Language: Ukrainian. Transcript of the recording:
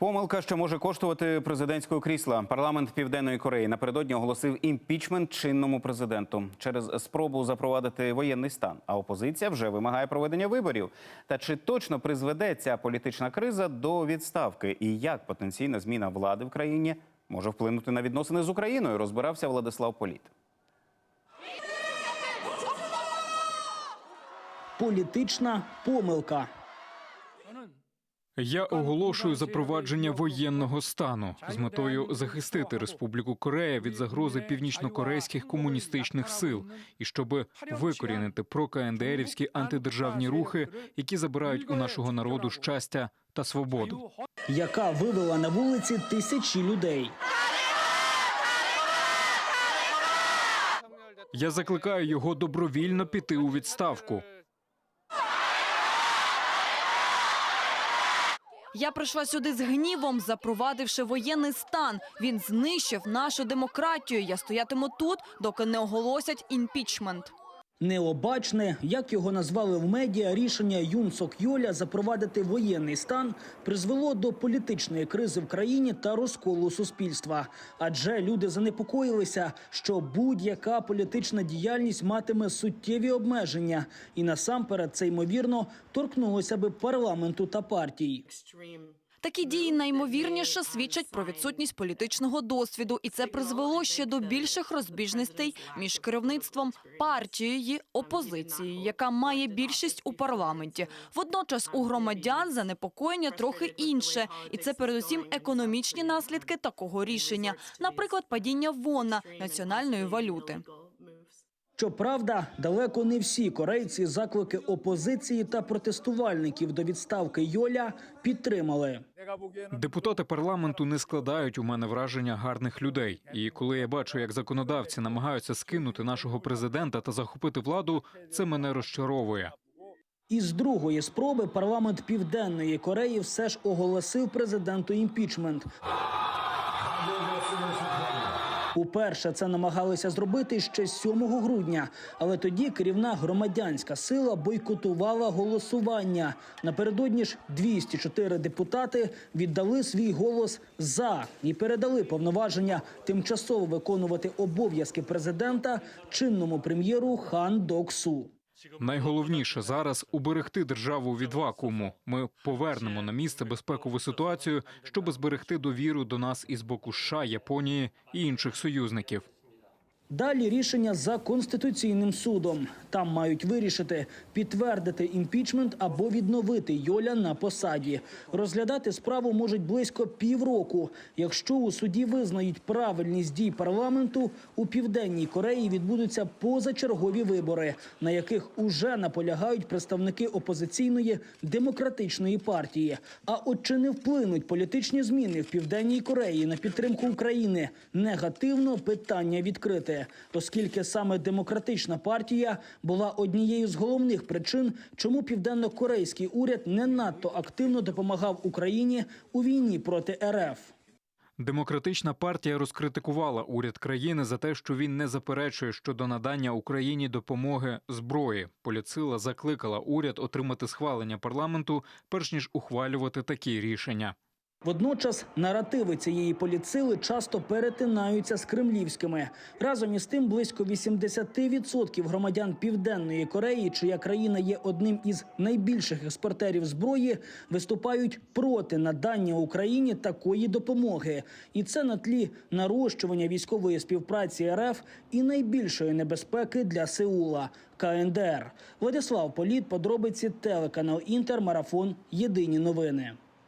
Помилка, що може коштувати президентського крісла. Парламент Південної Кореї напередодні оголосив імпічмент чинному президенту через спробу запровадити воєнний стан. А опозиція вже вимагає проведення виборів. Та чи точно призведе ця політична криза до відставки? І як потенційна зміна влади в країні може вплинути на відносини з Україною? Розбирався Владислав Політ. Політична помилка. Я оголошую запровадження воєнного стану з метою захистити Республіку Корея від загрози північнокорейських комуністичних сил і щоб викорінити прокаендерівські антидержавні рухи, які забирають у нашого народу щастя та свободу. яка вивела на вулиці тисячі людей. Я закликаю його добровільно піти у відставку. Я прийшла сюди з гнівом, запровадивши воєнний стан. Він знищив нашу демократію. Я стоятиму тут, доки не оголосять імпічмент. Необачне, як його назвали в медіа, рішення Юн Сок Йоля запровадити воєнний стан призвело до політичної кризи в країні та розколу суспільства. Адже люди занепокоїлися, що будь-яка політична діяльність матиме суттєві обмеження, і насамперед це ймовірно торкнулося би парламенту та партій. Такі дії найімовірніше свідчать про відсутність політичного досвіду, і це призвело ще до більших розбіжностей між керівництвом партією опозиції, яка має більшість у парламенті. Водночас у громадян занепокоєння трохи інше, і це передусім економічні наслідки такого рішення, наприклад, падіння вона національної валюти. Щоправда, далеко не всі корейці заклики опозиції та протестувальників до відставки Йоля підтримали. Депутати парламенту не складають у мене враження гарних людей. І коли я бачу, як законодавці намагаються скинути нашого президента та захопити владу, це мене розчаровує. Із другої спроби парламент Південної Кореї все ж оголосив президенту імпічмент. Уперше це намагалися зробити ще 7 грудня, але тоді керівна громадянська сила бойкотувала голосування. Напередодні ж 204 депутати віддали свій голос за і передали повноваження тимчасово виконувати обов'язки президента чинному прем'єру Хан Док-Су. Найголовніше зараз уберегти державу від вакууму. Ми повернемо на місце безпекову ситуацію, щоб зберегти довіру до нас із боку США, Японії і інших союзників. Далі рішення за конституційним судом. Там мають вирішити підтвердити імпічмент або відновити Йоля на посаді. Розглядати справу можуть близько півроку. Якщо у суді визнають правильність дій парламенту, у південній Кореї відбудуться позачергові вибори, на яких уже наполягають представники опозиційної демократичної партії. А от чи не вплинуть політичні зміни в південній Кореї на підтримку України? Негативно питання відкрите, оскільки саме демократична партія була однією з головних причин, чому південно-корейський уряд не надто активно допомагав Україні у війні проти РФ. Демократична партія розкритикувала уряд країни за те, що він не заперечує щодо надання Україні допомоги зброї. Поліцила закликала уряд отримати схвалення парламенту, перш ніж ухвалювати такі рішення. Водночас наративи цієї поліцили часто перетинаються з кремлівськими. Разом із тим, близько 80% громадян Південної Кореї, чия країна є одним із найбільших експортерів зброї, виступають проти надання Україні такої допомоги. І це на тлі нарощування військової співпраці РФ і найбільшої небезпеки для Сеула КНДР. Владислав Політ, подробиці телеканал Інтер, марафон. Єдині новини.